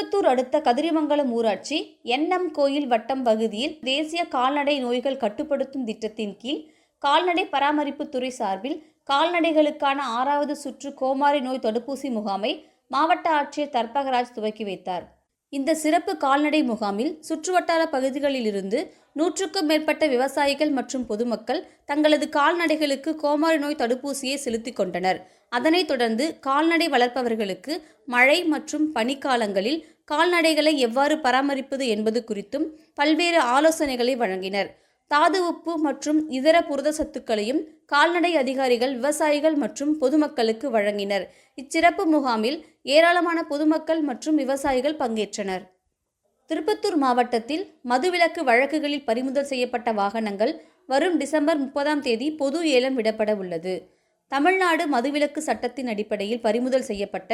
திருப்பத்தூர் அடுத்த கதிரிமங்கலம் ஊராட்சி என்எம் கோயில் வட்டம் பகுதியில் தேசிய கால்நடை நோய்கள் கட்டுப்படுத்தும் திட்டத்தின் கீழ் கால்நடை பராமரிப்பு துறை சார்பில் கால்நடைகளுக்கான ஆறாவது சுற்று கோமாரி நோய் தடுப்பூசி முகாமை மாவட்ட ஆட்சியர் தர்பகராஜ் துவக்கி வைத்தார். இந்த சிறப்பு கால்நடை முகாமில் சுற்றுவட்டார பகுதிகளிலிருந்து நூற்றுக்கும் மேற்பட்ட விவசாயிகள் மற்றும் பொதுமக்கள் தங்களது கால்நடைகளுக்கு கோமாரி நோய் தடுப்பூசியை செலுத்திக் கொண்டனர். அதனைத் தொடர்ந்து கால்நடை வளர்ப்பவர்களுக்கு மழை மற்றும் பனிக்காலங்களில் கால்நடைகளை எவ்வாறு பராமரிப்பது என்பது குறித்தும் பல்வேறு ஆலோசனைகளை வழங்கினர். தாது உப்பு மற்றும் இதர புரத சத்துக்களையும் கால்நடை அதிகாரிகள் விவசாயிகள் மற்றும் பொதுமக்களுக்கு வழங்கினர். இச்சிறப்பு முகாமில் ஏராளமான பொதுமக்கள் மற்றும் விவசாயிகள் பங்கேற்றனர். திருப்பத்தூர் மாவட்டத்தில் மதுவிலக்கு வழக்குகளில் பறிமுதல் செய்யப்பட்ட வாகனங்கள் வரும் டிசம்பர் முப்பதாம் தேதி பொது ஏலம் விடப்பட உள்ளது. தமிழ்நாடு மதுவிலக்கு சட்டத்தின் அடிப்படையில் பறிமுதல் செய்யப்பட்ட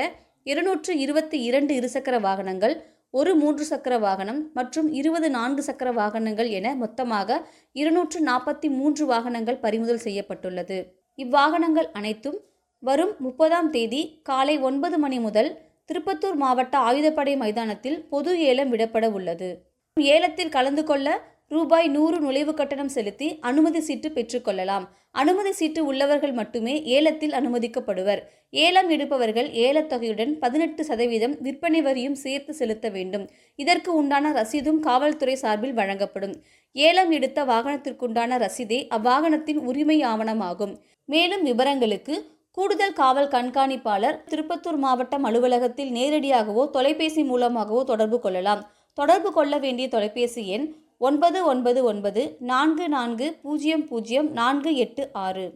இருநூற்று இருபத்தி இரண்டு இருசக்கர வாகனங்கள் ஒரு மூன்று சக்கர வாகனம் மற்றும் இருபது நான்கு சக்கர வாகனங்கள் என மொத்தமாக இருநூற்று நாற்பத்தி மூன்று வாகனங்கள் பறிமுதல் செய்யப்பட்டுள்ளது. இவ்வாகனங்கள் அனைத்தும் வரும் முப்பதாம் தேதி காலை ஒன்பது மணி முதல் திருப்பத்தூர் மாவட்ட ஆயுதப்படை மைதானத்தில் பொது ஏலம் விடப்பட உள்ளது. ஏலத்தில் கலந்து கொள்ள ரூபாய் நூறு நுழைவு கட்டணம் செலுத்தி அனுமதி சீட்டு பெற்றுக்கொள்ளலாம் அனுமதி சீட்டு உள்ளவர்கள் மட்டுமே ஏலத்தில் அனுமதிக்கப்படுவர். ஏலம் எடுப்பவர்கள் ஏலத்தொகையுடன் பதினெட்டு சதவீதம் விற்பனை வரியும் சேர்த்து செலுத்த வேண்டும். இதற்கு உண்டான ரசீதும் காவல்துறை சார்பில் வழங்கப்படும். ஏலம் எடுத்த வாகனத்திற்குண்டான ரசீதே அவ்வாகனத்தின் உரிமை ஆவணமாகும். மேலும் விவரங்களுக்கு கூடுதல் காவல் கண்காணிப்பாளர் திருப்பத்தூர் மாவட்டம் அலுவலகத்தில் நேரடியாகவோ தொலைபேசி மூலமாகவோ தொடர்பு கொள்ளலாம். தொடர்பு கொள்ள வேண்டிய தொலைபேசி எண் ஒன்பது ஒன்பது ஒன்பது நான்கு நான்கு பூஜ்ஜியம் பூஜ்ஜியம் நான்கு எட்டு ஆறு.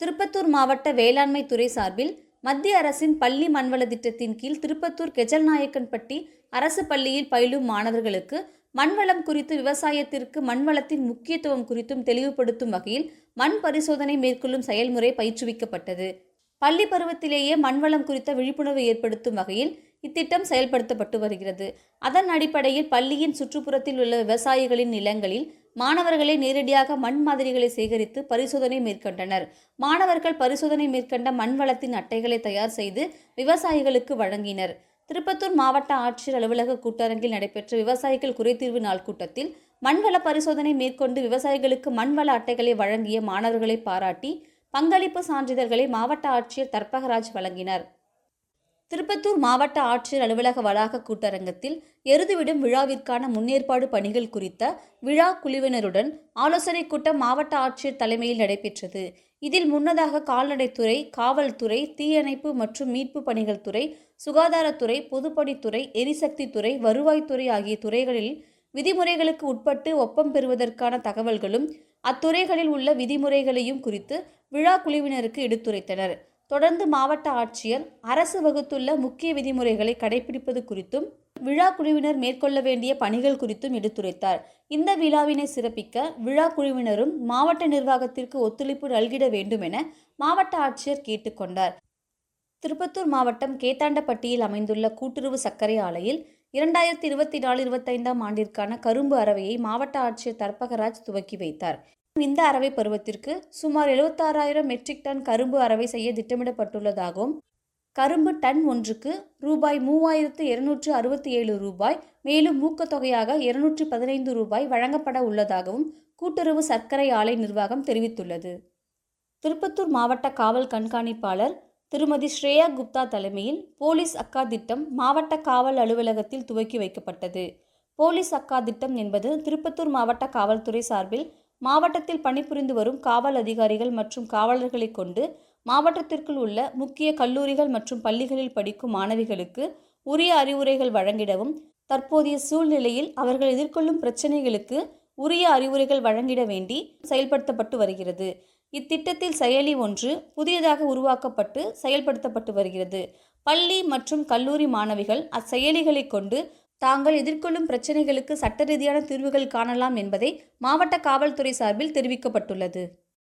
திருப்பத்தூர் மாவட்ட வேளாண்மை துறை சார்பில் மத்திய அரசின் பள்ளி மண்வள திட்டத்தின் கீழ் திருப்பத்தூர் கெஜல்நாயக்கன்பட்டி அரசு பள்ளியில் பயிலும் மாணவர்களுக்கு மண்வளம் குறித்து விவசாயத்திற்கு மண்வளத்தின் முக்கியத்துவம் குறித்தும் தெளிவுபடுத்தும் வகையில் மண் பரிசோதனை மேற்கொள்ளும் செயல்முறை பயிற்றுவிக்கப்பட்டது. பள்ளி பருவத்திலேயே மண்வளம் குறித்த விழிப்புணர்வு ஏற்படுத்தும் வகையில் இத்திட்டம் செயல்படுத்தப்பட்டு வருகிறது. அதன் அடிப்படையில் பள்ளியின் சுற்றுப்புறத்தில் உள்ள விவசாயிகளின் நிலங்களில் மாணவர்களே நேரடியாக மண் மாதிரிகளை சேகரித்து பரிசோதனை மேற்கொண்டனர். மாணவர்கள் பரிசோதனை மேற்கொண்ட மண் வளத்தின் அட்டைகளை தயார் செய்து விவசாயிகளுக்கு வழங்கினர். திருப்பத்தூர் மாவட்ட ஆட்சியர் அலுவலக கூட்டரங்கில் நடைபெற்ற விவசாயிகள் குறைதீர்வு நாள் கூட்டத்தில் மண்வள பரிசோதனை மேற்கொண்டு விவசாயிகளுக்கு மண்வள அட்டைகளை வழங்கிய மாணவர்களை பாராட்டி பங்களிப்பு சான்றிதழ்களை மாவட்ட ஆட்சியர் தர்பகராஜ் வழங்கினார். திருப்பத்தூர் மாவட்ட ஆட்சியர் அலுவலக வளாக கூட்டரங்கத்தில் எருதுவிடும் விழாவிற்கான முன்னேற்பாடு பணிகள் குறித்த விழா குழுவினருடன் ஆலோசனைக் கூட்டம் மாவட்ட ஆட்சியர் தலைமையில் நடைபெற்றது. இதில் முன்னதாக கால்நடைத்துறை காவல்துறை தீயணைப்பு மற்றும் மீட்பு பணிகள் துறை சுகாதாரத்துறை பொதுப்பணித்துறை எரிசக்தித்துறை வருவாய்த்துறை ஆகிய துறைகளில் விதிமுறைகளுக்கு உட்பட்டு ஒப்பம் பெறுவதற்கான தகவல்களும் அத்துறைகளில் உள்ள விதிமுறைகளையும் குறித்து விழா குழுவினருக்கு எடுத்துரைத்தனர். தொடர்ந்து மாவட்ட ஆட்சியர் அரசு வகுத்துள்ள முக்கிய விதிமுறைகளை கடைபிடிப்பது குறித்தும் விழா குழுவினர் மேற்கொள்ள வேண்டிய பணிகள் குறித்தும் எடுத்துரைத்தார். இந்த விழாவினை சிறப்பிக்க விழா குழுவினரும் மாவட்ட நிர்வாகத்திற்கு ஒத்துழைப்பு நல்கிட வேண்டும் என மாவட்ட ஆட்சியர் கேட்டுக்கொண்டார் திருப்பத்தூர் மாவட்டம் கேத்தாண்டப்பட்டியில் அமைந்துள்ள கூட்டுறவு சர்க்கரை ஆலையில் இரண்டாயிரத்தி இருபத்தி நாலு இருபத்தைந்தாம் ஆண்டிற்கான கரும்பு அறவையை மாவட்ட ஆட்சியர் தர்பகராஜ் துவக்கி வைத்தார். இந்த அறவை பருவத்திற்கு சுமார் எழுபத்தாறாயிரம் மெட்ரிக் டன் கரும்பு அறவை செய்ய திட்டமிடப்பட்டுள்ளதாகவும் கரும்பு டன் ஒன்றுக்கு ரூபாய் மூவாயிரத்து இருநூற்று அறுபத்தி ஏழு ரூபாய் மேலும் ஊக்கத்தொகையாக இருநூற்று பதினைந்து ரூபாய் வழங்கப்பட உள்ளதாகவும் கூட்டுறவு சர்க்கரை ஆலை நிர்வாகம் தெரிவித்துள்ளது. திருப்பத்தூர் மாவட்ட காவல் கண்காணிப்பாளர் திருமதி ஸ்ரேயா குப்தா தலைமையில் போலீஸ் அக்கா திட்டம் மாவட்ட காவல் அலுவலகத்தில் துவக்கி வைக்கப்பட்டது. போலீஸ் அக்கா திட்டம் என்பது திருப்பத்தூர் மாவட்ட காவல்துறை சார்பில் மாவட்டத்தில் பணிபுரிந்து வரும் காவல் அதிகாரிகள் மற்றும் காவலர்களை கொண்டு மாவட்டத்திற்குள் உள்ள முக்கிய கல்லூரிகள் மற்றும் பள்ளிகளில் படிக்கும் மாணவிகளுக்கு உரிய அறிவுரைகள் வழங்கிடவும் தற்போதைய சூழ்நிலையில் அவர்கள் எதிர்கொள்ளும் பிரச்சினைகளுக்கு உரிய அறிவுரைகள் வழங்கிட வேண்டி செயல்படுத்தப்பட்டு வருகிறது. இத்திட்டத்தில் செயலி ஒன்று புதியதாக உருவாக்கப்பட்டு செயல்படுத்தப்பட்டு வருகிறது. பள்ளி மற்றும் கல்லூரி மாணவிகள் அச்செயலிகளை கொண்டு தாங்கள் எதிர்கொள்ளும் பிரச்சனைகளுக்கு சட்ட ரீதியான தீர்வுகள் காணலாம் என்பதை மாவட்ட காவல்துறை சார்பில் தெரிவிக்கப்பட்டுள்ளது.